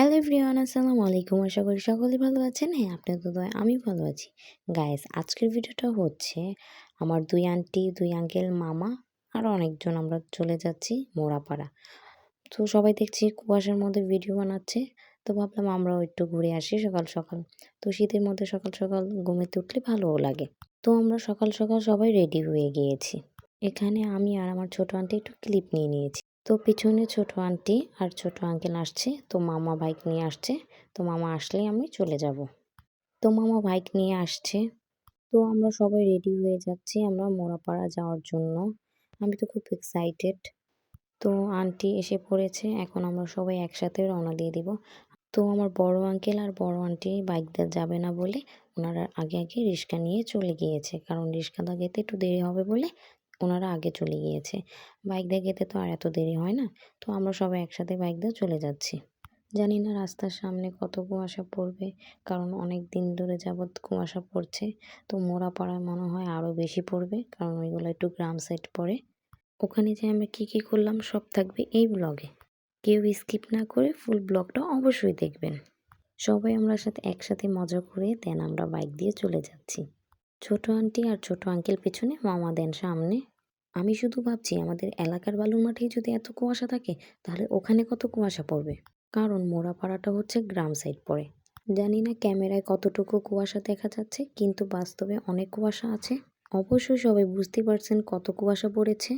Hello everyone আসসালামু আলাইকুম। আশা করি সকলেই ভালো আছেন। হ্যাঁ আপনার তো দয় আমি ভালো আছি। গাইস আজকের ভিডিওটা হচ্ছে আমার দুই আন্টি দুই আঙ্কেল মামা আর অনেকজন আমরা চলে যাচ্ছি মোড়াপাড়া। তো সবাই দেখছি কুয়াশার মধ্যে ভিডিও বানাচ্ছে। তো ভাবলাম আমরাও একটু ঘুরে আসি সকাল সকাল। তো শীতের মধ্যে সকাল সকাল ঘুমেতে উঠলে ভালোও লাগে। তো আমরা সকাল সকাল সবাই রেডি হয়ে গিয়েছি। এখানে আমি আর আমার ছোট আন্টি একটু ক্লিপ নিয়ে নিয়েছি। তো পিছনে ছোট আন্টি আর ছোট আঙ্কেল আসছে, তো মামা বাইক নিয়ে আসছে, তো মামা আসলে আমি চলে যাব। তো মামা বাইক নিয়ে আসছে, তো আমরা সবাই রেডি হয়ে যাচ্ছি আমরা মোড়াপাড়া যাওয়ার জন্য। আমি তো খুব এক্সাইটেড তো আন্টি এসে পড়েছে, এখন আমরা সবাই একসাথে রওনা দিয়ে দিব। তো আমার বড় আঙ্কেল আর বড় আন্টি বাইক দিয়ে যাবে না বলে ওনারা আগে আগে রিক্সা নিয়ে চলে গিয়েছে, কারণ রিক্সা দা যেতে একটু দেরি হবে বলে ওনারা আগে চলে গিয়েছে। বাইক দিয়ে যেতে তো আর এত দেরি হয় না। তো আমরা সবাই একসাথে বাইক দিয়ে চলে যাচ্ছি। জানি না রাস্তার সামনে কত কুয়াশা পড়বে, কারণ অনেক দিন ধরে যাবৎ কুয়াশা পড়ছে। তো মোড়া পাড়ায় মনে হয় আরও বেশি পড়বে, কারণ ওইগুলো একটু গ্রাম সাইড পড়ে। ওখানে যে আমরা কী কী করলাম সব থাকবে এই ব্লগে। কেউ স্কিপ না করে ফুল ব্লগটা অবশ্যই দেখবেন। সবাই আমরা সাথে একসাথে মজা করে দেন আমরা বাইক দিয়ে চলে যাচ্ছি। ছোট আন্টি আর ছোট আঙ্কেল পেছনে, মামা দেন সামনে। আমি শুধু ভাবছি আমাদের এলাকার বালুর মাঠেই যদি এত কুয়াশা থাকে, তাহলে ওখানে কত কুয়াশা পড়বে? কারণ মোড়াপাড়াটা হচ্ছে গ্রাম সাইড পড়ে। জানি না ক্যামেরায় কতটুকু কুয়াশা দেখা যাচ্ছে, কিন্তু বাস্তবে অনেক কুয়াশা আছে। অবশ্যই সবাই বুঝতে পারছেন কত কুয়াশা পড়েছে।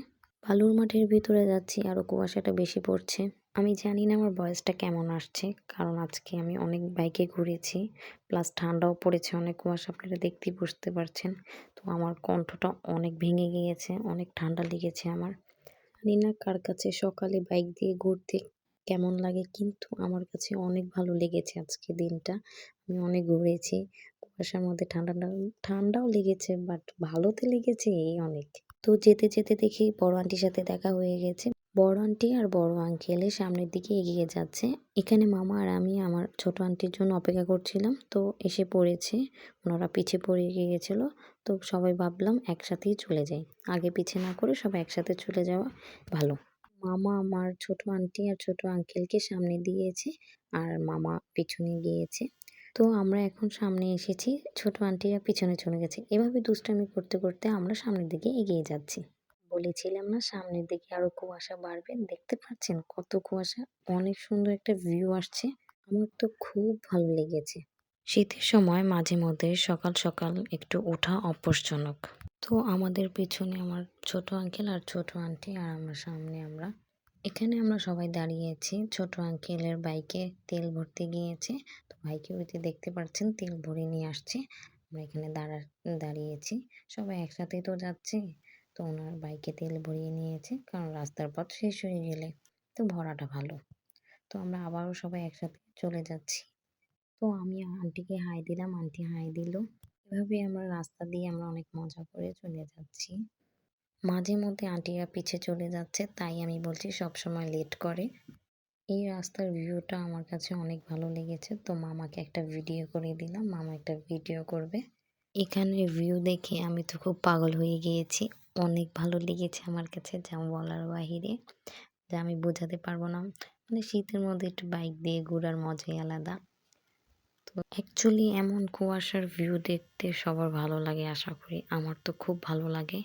বালুর মাঠের ভিতরে যাচ্ছি আরও কুয়াশাটা বেশি পড়ছে। আমি জানি না আমার বয়সটা কেমন আসছে, কারণ আজকে আমি অনেক বাইকে ঘুরেছি, প্লাস ঠান্ডাও পড়েছে অনেক কুয়াশা, আপনারা দেখতেই বুঝতে পারছেন। তো আমার কণ্ঠটা অনেক ভেঙে গিয়েছে, অনেক ঠান্ডা লেগেছে আমার। জানি না কার কাছে সকালে বাইক দিয়ে ঘুরতে কেমন লাগে, কিন্তু আমার কাছে অনেক ভালো লেগেছে আজকে দিনটা। আমি অনেক ঘুরেছি, কুয়াশার মধ্যে ঠান্ডাটা ঠান্ডাও লেগেছে বাট ভালোতে লেগেছে এই অনেক। তো যেতে যেতে দেখি বড় আন্টির সাথে দেখা হয়ে গেছে। বড় আন্টি আর বড় আঙ্কেলের সামনের দিকে এগিয়ে যাচ্ছে। এখানে মামা আর আমি আমার ছোট আন্টির জন্য অপেক্ষা করছিলাম। তো এসে পড়েছে। ওনারা পিছে পড়ে এগিয়ে গিয়েছিল। তো সবাই ভাবলাম একসাথেই চলে যাই। আগে পিছে না করে সবাই একসাথে চলে যাওয়া ভালো। মামা আমার ছোট আন্টি আর ছোট আঙ্কেলকে সামনে দিয়েছে আর মামা পিছনে গিয়েছে। তো আমরা এখন সামনে এসেছি। ছোট আন্টিরা পিছনে চলে গেছে। এভাবে দুষ্টামি করতে করতে আমরা সামনের দিকে এগিয়ে যাচ্ছি। বলেছিলাম না, সামনের দিকে আরও কুয়াশা বাড়বে। দেখতে পাচ্ছেন কত কুয়াশা, অনেক সুন্দর একটা ভিউ আসছে। আমার তো খুব ভালো লেগেছে। শীতের সময় মাঝে মধ্যে সকাল সকাল একটু ওঠা অভ্যাসজনক তো আমাদের পেছনে আমার ছোট আঙ্কেল আর ছোট আন্টি আর আমার সামনে আমরা। এখানে আমরা সবাই দাঁড়িয়েছি ছোট আঙ্কেলের বাইকে তেল ভরতে গিয়েছে। তো ভাইকে ওইতে দেখতে পাচ্ছেন তেল ভরে নিয়ে আসছে। আমরা এখানে দাঁড়া দাঁড়িয়েছি সবাই একসাথেই তো যাচ্ছি। তো ওনার বাইকে তেল ভরিয়ে নিয়েছে, কারণ রাস্তার পথ শেষ হয়ে গেলে তো ভরাটা ভালো। তো আমরা আবারও সবাই একসাথে চলে যাচ্ছি। তো আমি আন্টিকে হাই দিলাম, আন্টি হাই দিল। এভাবে আমরা রাস্তা দিয়ে আমরা অনেক মজা করে চলে যাচ্ছি। মাঝে মধ্যে আন্টিরা পিছে চলে যাচ্ছে, তাই আমি বলছি সব সময় লেট করে। এই রাস্তার ভিউটা আমার কাছে অনেক ভালো লেগেছে। তো মামাকে একটা ভিডিও করে দিলাম, মামা একটা ভিডিও করবে। এখানে ভিউ দেখে আমি তো খুব পাগল হয়ে গিয়েছি। অনেক ভালো লেগেছে আমার কাছে যা বলার বাহিরে। যা আমি বোঝাতে পারব না। মানে শীতের মধ্যে একটু বাইক দিয়ে ঘোরার মজাই আলাদা। তো অ্যাকচুয়ালি এমন কুয়াশার ভিউ দেখতে সবার ভালো লাগে আশা করি। আমার তো খুব ভালো লাগে।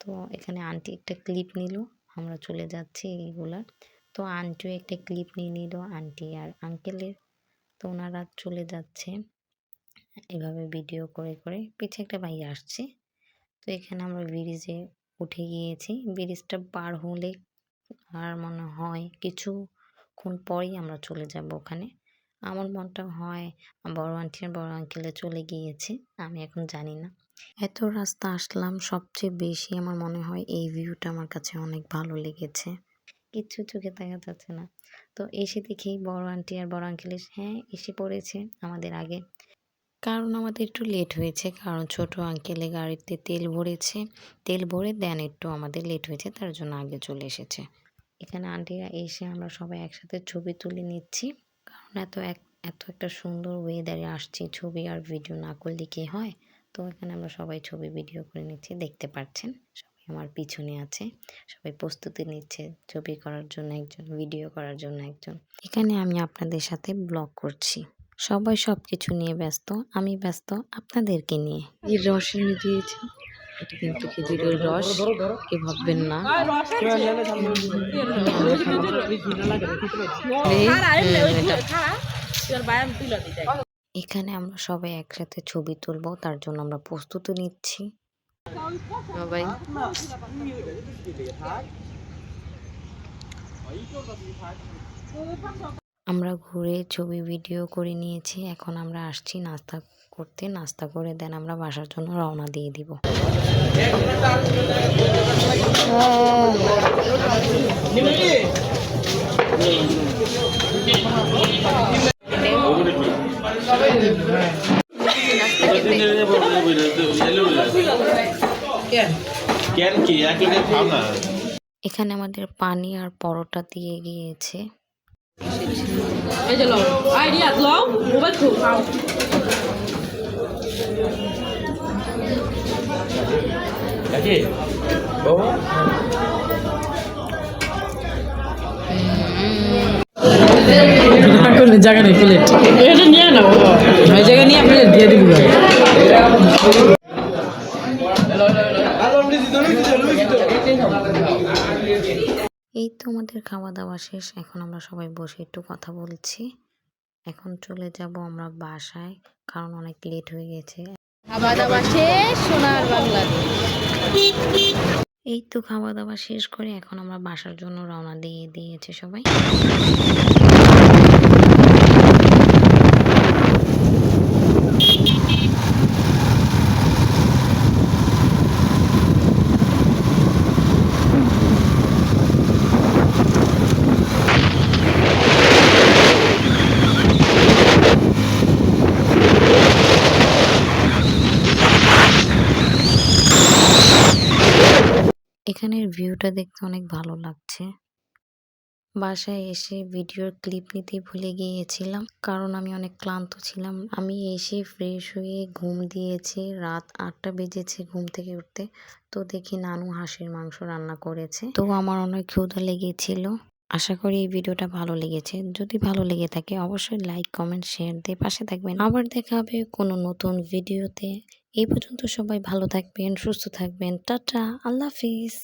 তো এখানে আন্টি একটা ক্লিপ নিল। আমরা চলে যাচ্ছি এইগুলার তো আন্টিও একটা ক্লিপ নিয়ে নিল আন্টি আর আঙ্কেলের তো ওনারা চলে যাচ্ছে। এভাবে ভিডিও করে করে পিছে একটা ভাই আসছে। তো এখানে আমরা ব্রিজে উঠে গিয়েছি। ব্রিজটা পার হলে আর মনে হয় কিছুক্ষণ পরেই আমরা চলে যাব ওখানে। আমার মনটা হয় বড় আন্টি আর বড় আঙ্কেলে চলে গিয়েছে, আমি এখন জানি না। এত রাস্তা আসলাম, সবচেয়ে বেশি আমার মনে হয় এই ভিউটা আমার কাছে অনেক ভালো লেগেছে। কিচ্ছু চোখে দেখা যাচ্ছে না। তো এসে দেখি বড় আন্টি আর বড় আঙ্কেল হ্যাঁ এসে পড়েছে আমাদের আগে। কারণ আমাদের একটু লেট হয়েছে, কারণ ছোট আঙ্কেলে গাড়িতে তেল ভরেছে। তেল ভরে দেন একটু আমাদের লেট হয়েছে, তার জন্য আগে চলে এসেছে। এখানে আন্টিরা এসে আমরা সবাই একসাথে ছবি তুলে নিচ্ছি। কারণ এত এক, এত একটা সুন্দর ওয়েদারে আসছি, ছবি আর ভিডিও না করলে কি হয়? তো এখানে আমরা সবাই ছবি ভিডিও করে নিচ্ছি, দেখতে পাচ্ছেন? সবাই আমার পিছনে আছে, সবাই প্রস্তুতি নিচ্ছে, ছবি করার জন্য একজন ভিডিও করার জন্য একজন। এখানে আমি আপনাদের সাথে ব্লগ করছি। সবাই সব কিছু নিয়ে ব্যস্ত আমি ব্যস্ত আপনাদেরকে নিয়ে। এই রস এনে দিয়েছি। এটা কিন্তু খেজুরের রস কে ভাববেন না। এখানে আমরা সবাই একসাথে ছবি তুলবো তার জন্য আমরা প্রস্তুতি নিচ্ছি। সবাই। আমরা ঘুরে ছবি ভিডিও করে নিয়েছি এখন আমরা আসছি নাস্তা করতে নাস্তা করে দেন আমরা বাসার জন্য রওনা দিয়ে দিব। এখানে আমাদের পানি আর পরোটা দিয়ে গিয়েছে। এই যে লও। আইডিয়া লও মোবাইল খুব খাও। জায়গা নেই প্লেট এটা নিয়ে নাও জায়গা নিয়ে প্লেট দিয়ে দিবি এই তো আমাদের খাওয়া দাওয়া শেষ এখন আমরা সবাই বসে একটু কথা বলছি। এখন চলে যাব আমরা বাসায় কারণ অনেক লেট হয়ে গেছে। খাওয়া দাওয়া শেষ সোনার বাংলাদেশ। এই তো খাওয়া দাওয়া শেষ করে এখন আমরা বাসার জন্য রওনা দিয়ে দিয়েছে সবাই। ভিউটা দেখতে অনেক ভালো লাগছে। বাসায় এসে ভিডিওর ক্লিপ নিতে ভুলে গিয়েছিলাম, কারণ আমি অনেক ক্লান্ত ছিলাম। আমি এসে ফ্রেশ হয়ে ঘুম দিয়েছি, রাত আটটা বেজেছে ঘুম থেকে উঠতে। তো দেখি নানু হাঁসের মাংস রান্না করেছে। তো আমার অনেক ক্ষুধা লেগেছিল। আশা করি এই ভিডিওটা ভালো লেগেছে। যদি ভালো লেগে থাকে, অবশ্যই লাইক, কমেন্ট, শেয়ার দিয়ে পাশে থাকবেন। আবার দেখা হবে কোনো নতুন ভিডিওতে। এই পর্যন্ত সবাই ভালো থাকবেন, সুস্থ থাকবেন। টাটা, আল্লাহ হাফিজ।